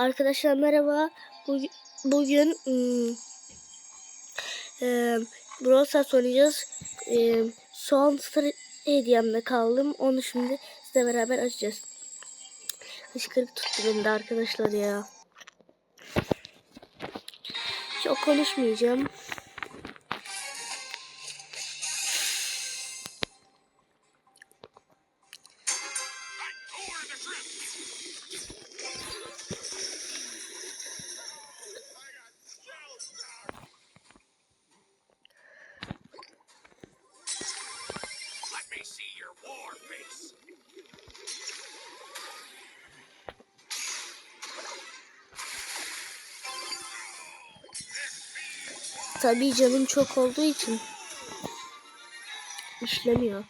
Arkadaşlar merhaba. Bugün, bugün ım, e, Brawl Stars oynayacağız. E, son hediyemde kaldım. Onu şimdi sizle beraber açacağız. Hışkırık tuttu beni de arkadaşlar ya. Çok konuşmayacağım. Tabii canım çok olduğu için işlemiyor.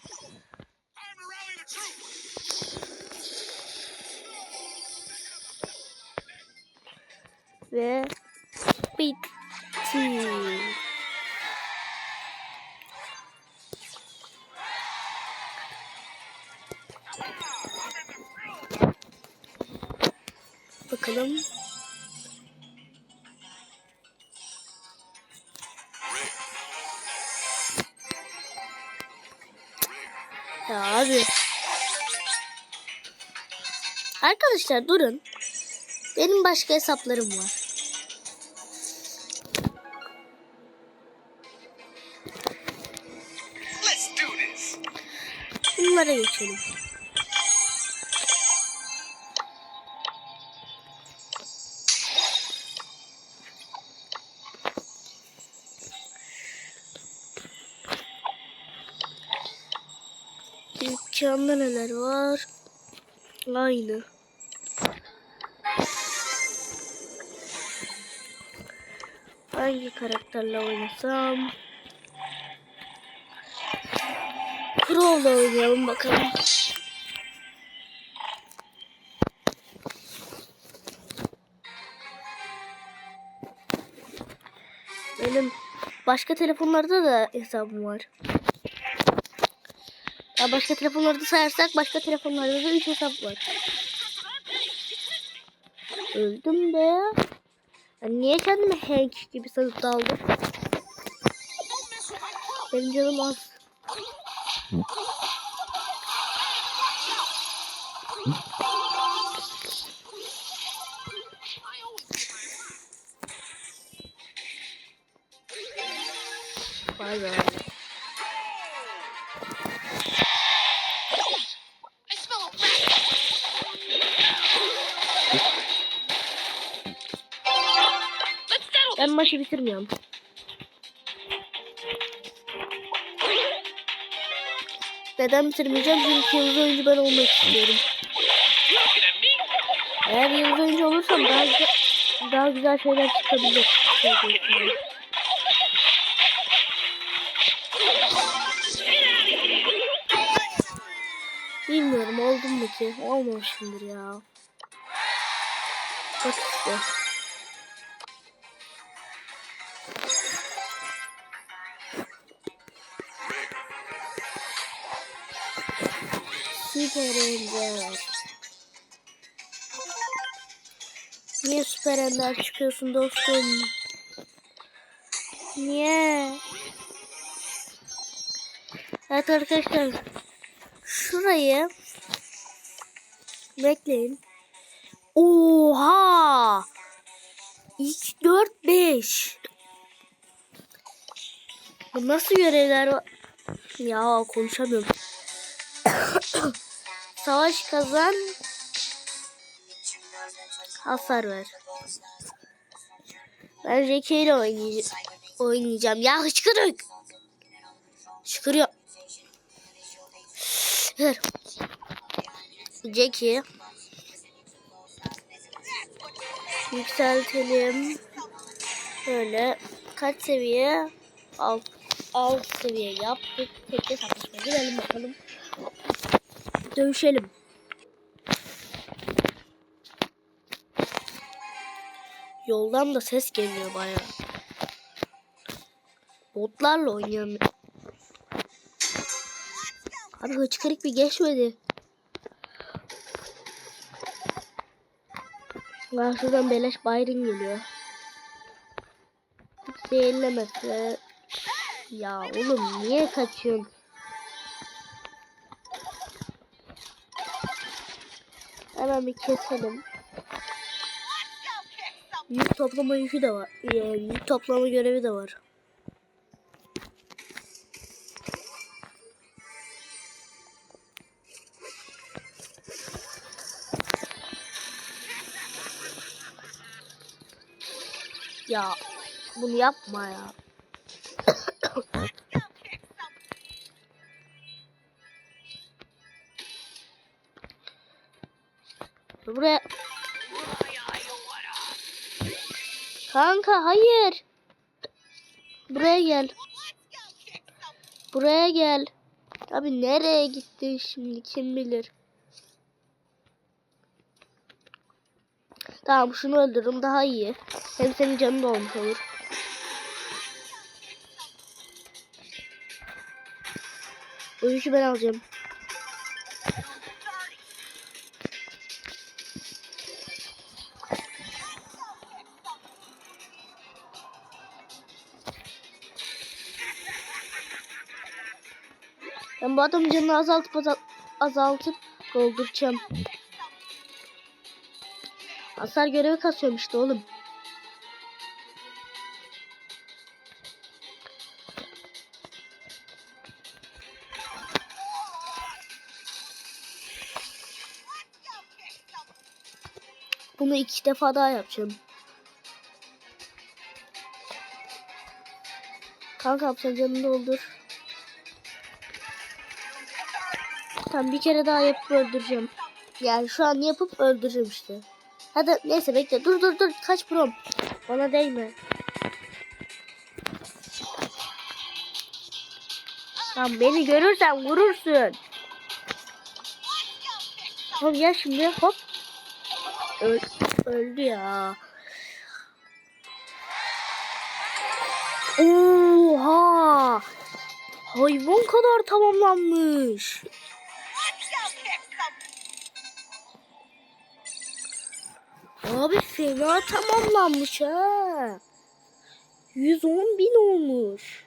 Arkadaşlar durun. Benim başka hesaplarım var. Bunlara geçelim. Dükkanda neler var? Aynı. Hangi karakterle oynasam? Crow'la oynayalım bakalım. Benim başka telefonlarda da hesabım var. Ya başka telefonlarda sayarsak başka telefonlarda da 3 hesap var. Öldüm be. Niye kendimi Hank gibi sanıp daldım? Benim canım az. Maçı bitirmiyorum. Neden bitirmeyeceğim? Çünkü yıldız oyuncu ben olmak istiyorum. Eğer yıldız oyuncu olursam daha güzel, daha güzel şeyler çıkabilir. Bilmiyorum oldum mu ki? Olmamışımdır ya. Bak işte. Ender. Niye Süper Ender çıkıyorsun dostum? Niye? Evet arkadaşlar. Şurayı bekleyin. Oha! 2 4 5. Bu nasıl görevler var? Ya konuşamıyorum. Savaş kazan. Hasar ver. Ben Jackie ile oynayacağım. oynayacağım. Ya hıçkırık. Hıçkırıyor. Ver. Jackie. Yükseltelim. Böyle kaç seviye? Alt, alt seviye yaptık. Tekte satışma girelim bakalım. Dövüşelim. Yoldan da ses geliyor baya. Botlarla oynuyorum. Abi hıçkırık bir geçmedi. Lan şuradan beleş Byron geliyor. Zehirlemese. Ya oğlum niye kaçıyorsun? Hemen bir keselim. Yük toplama yükü de var. Ee, Yük toplama görevi de var. Ya bunu yapma ya. Buraya Kanka hayır. Buraya gel. Buraya gel. Abi nereye gittin şimdi kim bilir. Tamam şunu öldürürüm daha iyi. Hem senin canın da olmuş olur. O yükü ben alacağım. Bu adamın canını azaltıp azal- azaltıp dolduracağım. Hasar görevi kasıyorum işte oğlum. Bunu iki defa daha yapacağım. Kanka sen canını doldur. Tamam bir kere daha yapıp öldüreceğim. Yani şu an yapıp öldüreceğim işte. Hadi neyse bekle. Dur dur dur. Kaç prom. Bana değme. Tamam beni görürsen vurursun. Tamam ya şimdi hop. Öl öldü ya. Oha! Hayvan kadar tamamlanmış. Abi fena tamamlanmış ha. 110 bin olmuş.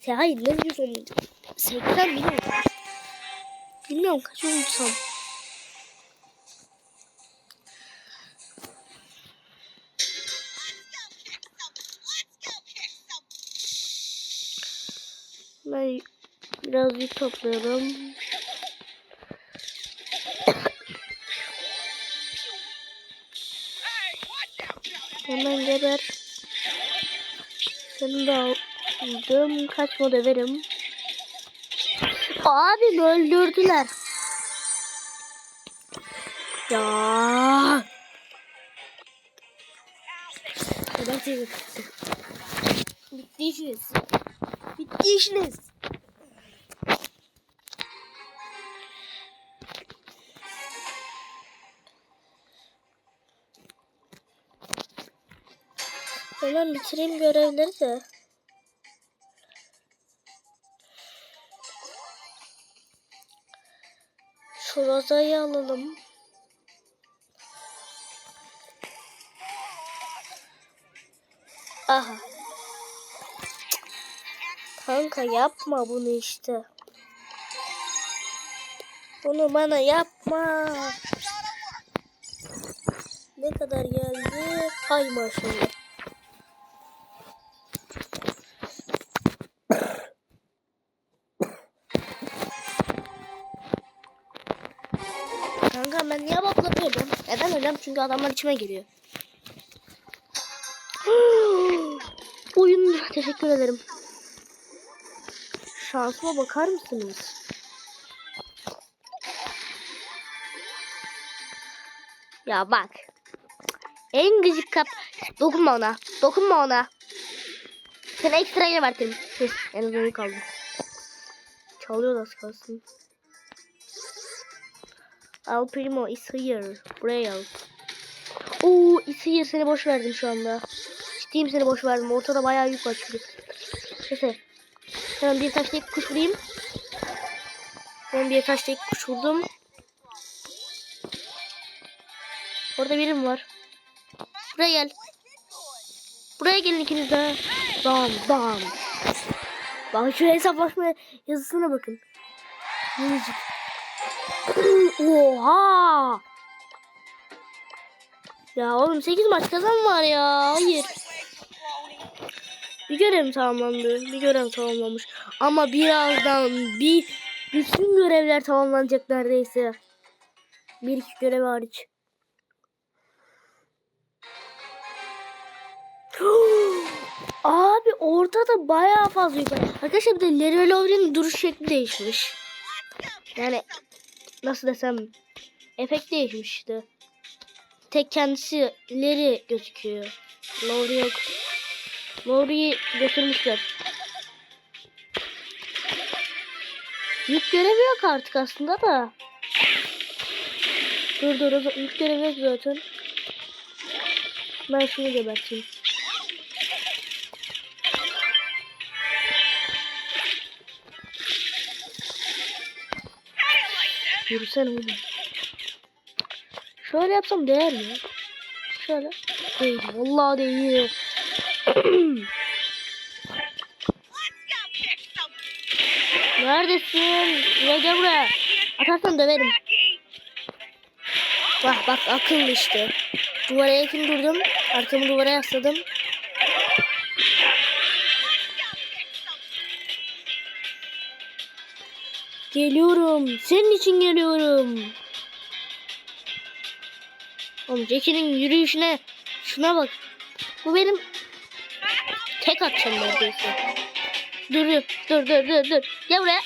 Se hayır ne 110 bin? 80 bin olmuş. Bilmiyorum kaç olmuşsam. Ben biraz yük toplayalım. Hemen geber. Seni de aldım. Kaçma döverim. Abim öldürdüler. Ya. Bitti işiniz. Bitti işiniz. Hemen bitireyim görevleri de. Şu rozayı alalım. Aha. Kanka yapma bunu işte. Bunu bana yapma. Ne kadar geldi? Hay maşallah. Hocam? Çünkü adamlar içime giriyor. Oyun teşekkür ederim. Şansıma bakar mısınız? Ya bak. En gıcık kap. Dokunma ona. Dokunma ona. Sana ekstra yer verdim. En azından kaldı. Çalıyor da kalsın. Al Primo is here. Buraya al. Oo is here seni boş verdim şu anda. Ciddiyim seni boş verdim. Ortada bayağı yük var çünkü. Neyse. Hemen bir taşla iki kuş vurayım. Ben bir taşla iki kuş vurdum. Orada birim var. Buraya gel. Buraya gelin ikiniz de. Bam bam. Bak şu hesaplaşma yazısına bakın. Minicik. Oha. Ya oğlum 8 maç kazan var ya. Hayır. Bir görev tamamlandı. Bir görev tamamlanmış. Ama birazdan bir bütün görevler tamamlanacak neredeyse. Bir iki görev hariç. Abi ortada bayağı fazla yukarı. Arkadaşlar bir de Larry duruş şekli değişmiş. Yani nasıl desem efekt değişmiş işte. Tek kendisi Larry gözüküyor. Lowry yok. Lowry'i götürmüşler. Yük görevi yok artık aslında da. Dur dur yük görevi yok zaten. Ben şunu geberteyim. Yürüsene oğlum. Şöyle yapsam değer mi? Şöyle. Değil. Vallahi değil. Neredesin? Ya gel buraya. Atarsan döverim. Bak bak akıllı işte. Duvara yakın durdum. Arkamı duvara yasladım. Geliyorum. Senin için geliyorum. Oğlum Jackie'nin yürüyüşüne şuna bak. Bu benim tek atacağım neredeyse. Dur dur dur dur dur. Gel buraya.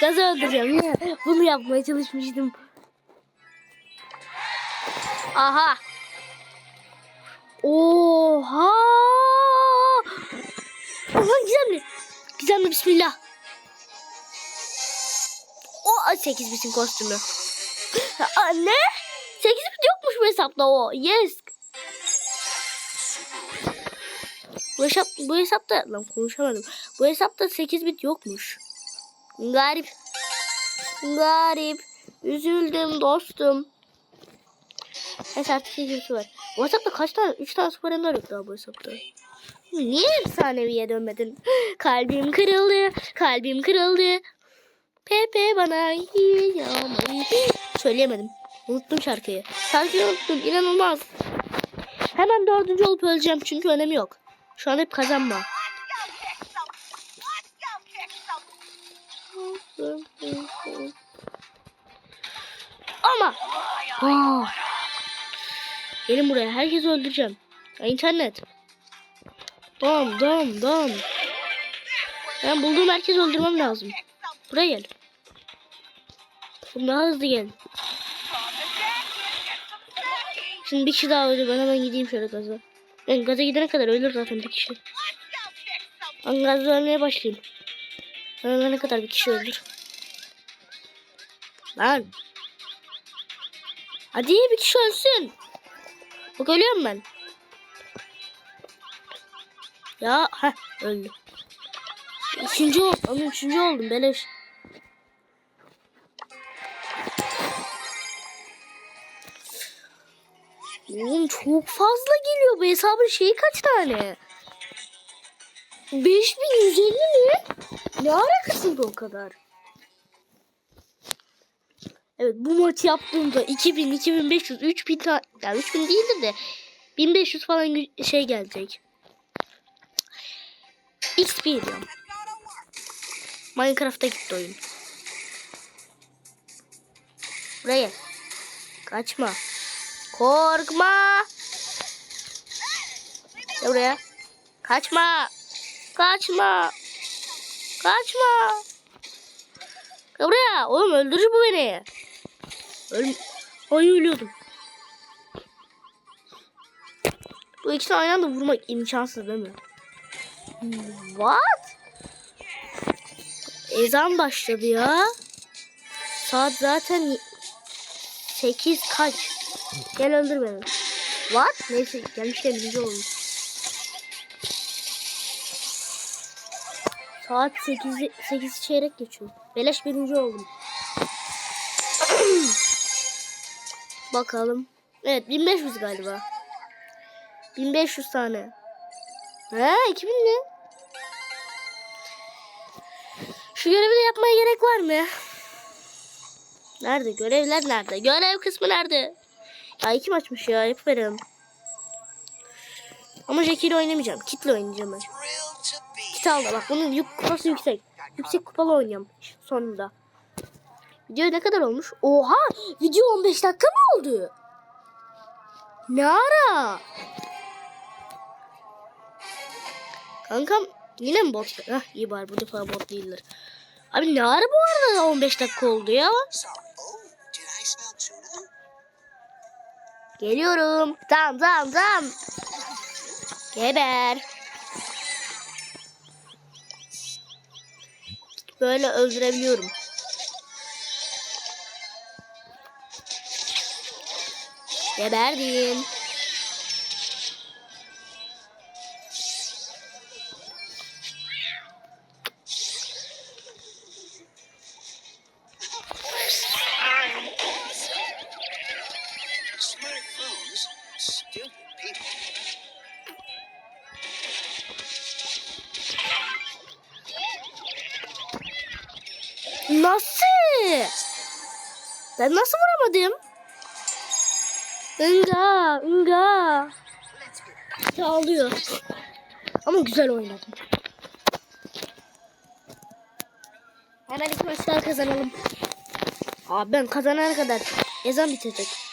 Gazı öldüreceğim. Ya, Bunu yapmaya çalışmıştım. Aha. Oha. Oha gizemli. Gizemli bismillah. O 8 bitin kostümü. Aa, ne? 8 bit yokmuş bu hesapta o. Yes. Bu hesap bu hesapta lan konuşamadım. Bu hesapta 8 bit yokmuş. Garip. Garip. Üzüldüm dostum. Hesapta 8 var. Bu hesapta kaç tane? 3 tane süper ender yok daha bu hesapta. Niye efsaneviye dönmedin? Kalbim kırıldı. Kalbim kırıldı. Pepe bana yağmayı. Söyleyemedim. Unuttum şarkıyı. Şarkıyı unuttum. İnanılmaz. Hemen dördüncü olup öleceğim çünkü önemi yok. Şu an hep kazanma. Ama. Aa. Gelin buraya. Herkesi öldüreceğim. Ya, internet. Dom dom dom. Ben bulduğum herkesi öldürmem lazım. Buraya gel. Oğlum daha hızlı gel. Şimdi bir kişi daha öldü. Ben hemen gideyim şöyle gaza. Ben gaza gidene kadar ölür zaten bir kişi. Ben gazda ölmeye başlayayım. Ben ölene kadar bir kişi öldür. Lan. Hadi bir kişi ölsün. Bak ölüyorum ben. Ya ha öldü. Üçüncü oldum. Ama üçüncü oldum beleş. Oğlum çok fazla geliyor. Bu hesabın şeyi kaç tane? 5150 mi? Ne ara kısıldı o kadar? Evet bu maçı yaptığımda 2000, 2500, 3000 tane, yani 3000 değildir de 1500 falan şey gelecek. XP diyorum. Minecraft'a gitti oyun. Buraya. Kaçma. Korkma. Gel buraya. Kaçma. Kaçma. Kaçma. Gel buraya. Oğlum öldürür bu beni. Öl Ay ölüyordum. Bu ikisini aynı anda vurmak imkansız değil mi? What? Ezan başladı ya. Saat zaten 8 kaç? Gel öldür beni. What? Neyse gelmişken birinci oldum. Saat 8, 8 çeyrek geçiyor. Beleş birinci oldum. Bakalım. Evet 1500 galiba. 1500 tane. He 2000 mi? Şu görevi de yapmaya gerek var mı? Nerede? Görevler nerede? Görev kısmı nerede? Ya kim açmış ya? Yapıverim. Ama Jackie ile oynamayacağım. Kit'le oynayacağım ben. Kit aldı. Bak bunun yük kupası yüksek. Yüksek kupalı oynayacağım sonunda. Video ne kadar olmuş? Oha! Video 15 dakika mı oldu? Ne ara? Kankam yine mi bot? Hah iyi bari bu defa bot değildir. Abi ne ara bu arada 15 dakika oldu ya? Geliyorum. Tamam tamam tamam. Geber. Böyle öldürebiliyorum. Geberdim. Nasıl? Ben nasıl vuramadım? Inga, Inga. Sağlıyor. Ama güzel oynadım. Hemen iki maç daha kazanalım. Abi ben kazanana kadar ezan bitecek.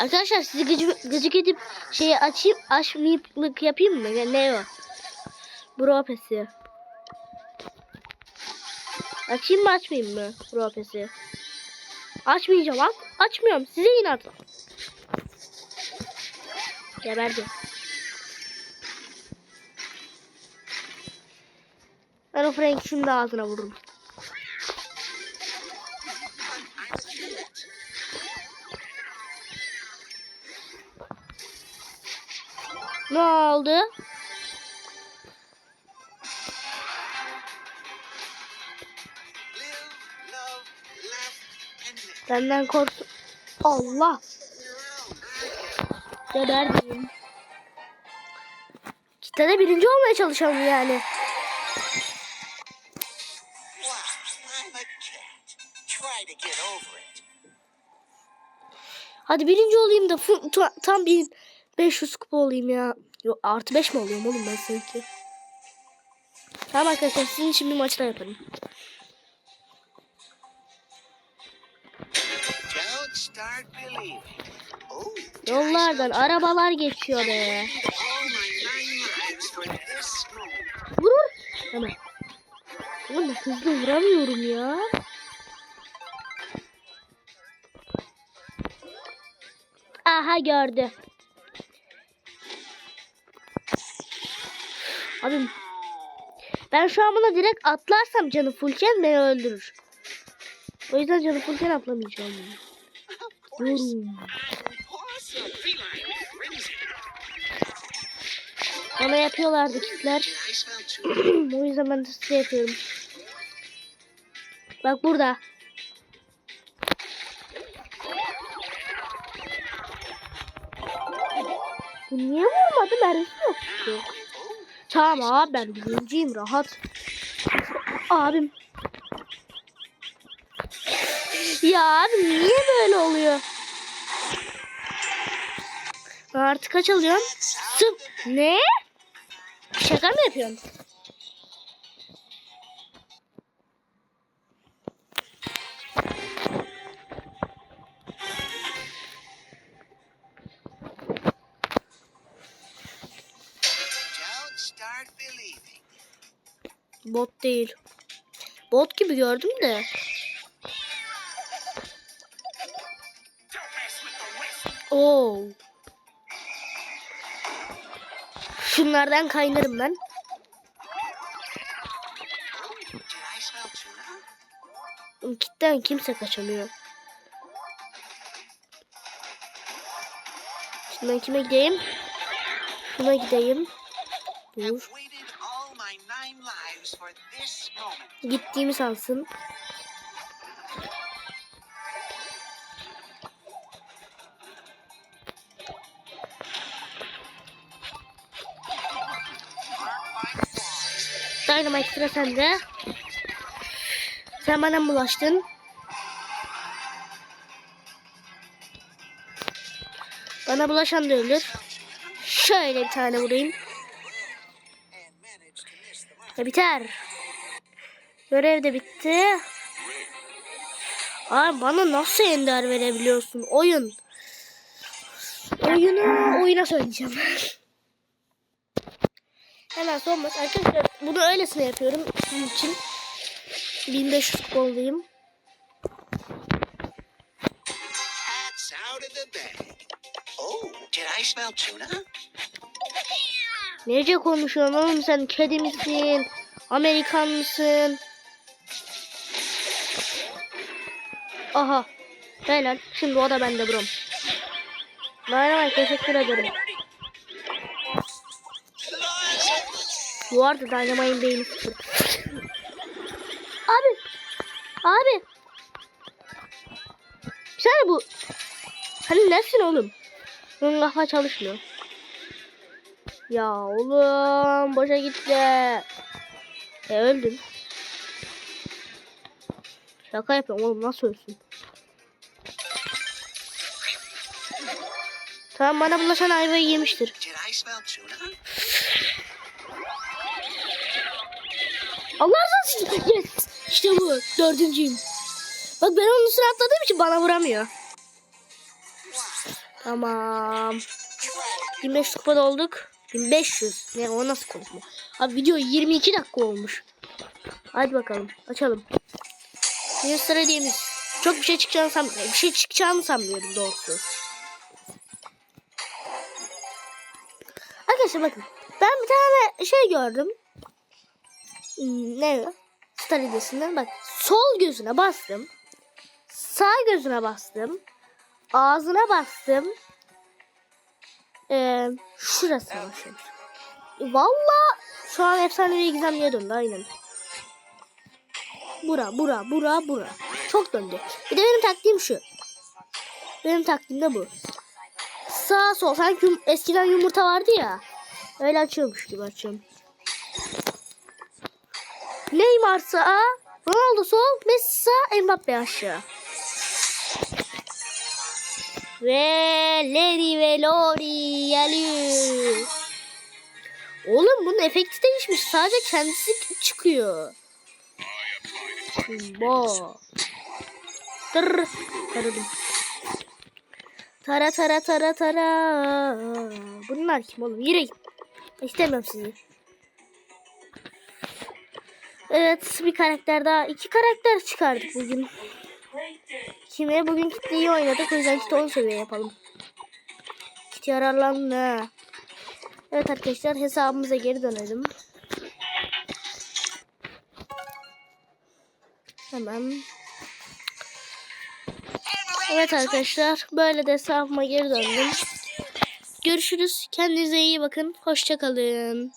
Arkadaşlar sizi gıcık, gıcık edip şeyi açayım açmayıplık yapayım mı? Ne- Ne o? Bro pesi. Açayım mı açmayayım mı bro pesi? Açmayacağım aç. Açmıyorum size inat. Geberdi. Ben o Frank da ağzına vururum. Ne oldu? Senden kork. Allah. Geberdim. Kitlede birinci olmaya çalışalım yani. Hadi birinci olayım da tam bir 500 kupa olayım ya. Yok artı 5 mi alıyorum oğlum ben sanki. Tamam arkadaşlar sizin için bir maçlar yaparım. Yollardan arabalar geçiyor be. Vurur. Hemen. Oğlum hızlı vuramıyorum ya. Aha gördü. Abim. Ben şu an buna direkt atlarsam canı fullken beni öldürür. O yüzden canı fullken atlamayacağım. Frenzy. Bana yapıyorlardı kitler. O yüzden ben de size yapıyorum. Bak burada. Bu niye vurmadı? Mermisi yok. Tamam abi ben birinciyim rahat. Abim. Ya abi niye böyle oluyor? Artık kaç alıyorum? Sıp. Ne? Şaka mı yapıyorsun? Bot değil. Bot gibi gördüm de. Oo. Şunlardan kaynarım ben. Kitten kimse kaçamıyor. Şimdi kime gideyim? Şuna gideyim. Dur. Gittiğimi sansın. Dynamite sıra sende. Sen bana bulaştın. Bana bulaşan da ölür. Şöyle bir tane vurayım. Ya biter. Görev de bitti. Ay bana nasıl ender verebiliyorsun? Oyun. Oyunu oyuna söyleyeceğim. Hemen son maç. Arkadaşlar bunu öylesine yapıyorum sizin için. 1500 futboldayım. Hats out of the bag. Oh, did I smell tuna? Nece konuşuyorsun oğlum sen? Kedi misin? Amerikan mısın? Aha. Helal. Şimdi o da bende brom. Dynamite teşekkür ederim. Bu arada Dynamite'in beyni sıfır. Abi. Abi. Sen bu. Hani nesin oğlum? Bunun kafa çalışmıyor. Ya oğlum boşa gitti. E öldün. Şaka yapıyorum oğlum nasıl ölsün? Tamam bana bulaşan ayvayı yemiştir. Allah razı olsun. Yes. İşte bu. Dördüncüyüm. Bak ben onun üstüne atladığım için bana vuramıyor. Tamam. 1500 kupada olduk. 1500. Ne o nasıl konuşma? Abi video 22 dakika olmuş. Hadi bakalım açalım. Bir sıra. Çok bir şey çıkacağını sanmıyorum. Bir şey çıkacağını sanmıyorum doğrusu. Arkadaşlar bakın. Ben bir tane şey gördüm. Hmm, Ne? Star hediyesinden bak. Sol gözüne bastım. Sağ gözüne bastım. Ağzına bastım. Ee, şurasına. Valla şu an efsanevi gizemliğe döndü aynen. Bura, bura, bura, bura. Çok döndü. Bir de benim taktiğim şu. Benim taktiğim de bu. Sağ sol. Sanki yum- eskiden yumurta vardı ya. Öyle açıyormuş gibi açıyorum. Neymar sağ, Ronaldo sol, Messi sağ, Mbappe aşağı. Ve Leri ve Lori geliyor. Oğlum bunun efekti değişmiş. Sadece kendisi çıkıyor. Bo. Tır. Taradım. Tara tara tara tara. Bunlar kim oğlum? Yürü git. İstemiyorum sizi. Evet bir karakter daha. iki karakter çıkardık bugün. Kime bugün kitle iyi oynadık. O yüzden kitle 10 seviye yapalım. Kit yararlandı. Evet arkadaşlar hesabımıza geri dönelim. Hemen. Evet arkadaşlar böyle de hesabıma geri döndüm. Görüşürüz. Kendinize iyi bakın. Hoşçakalın.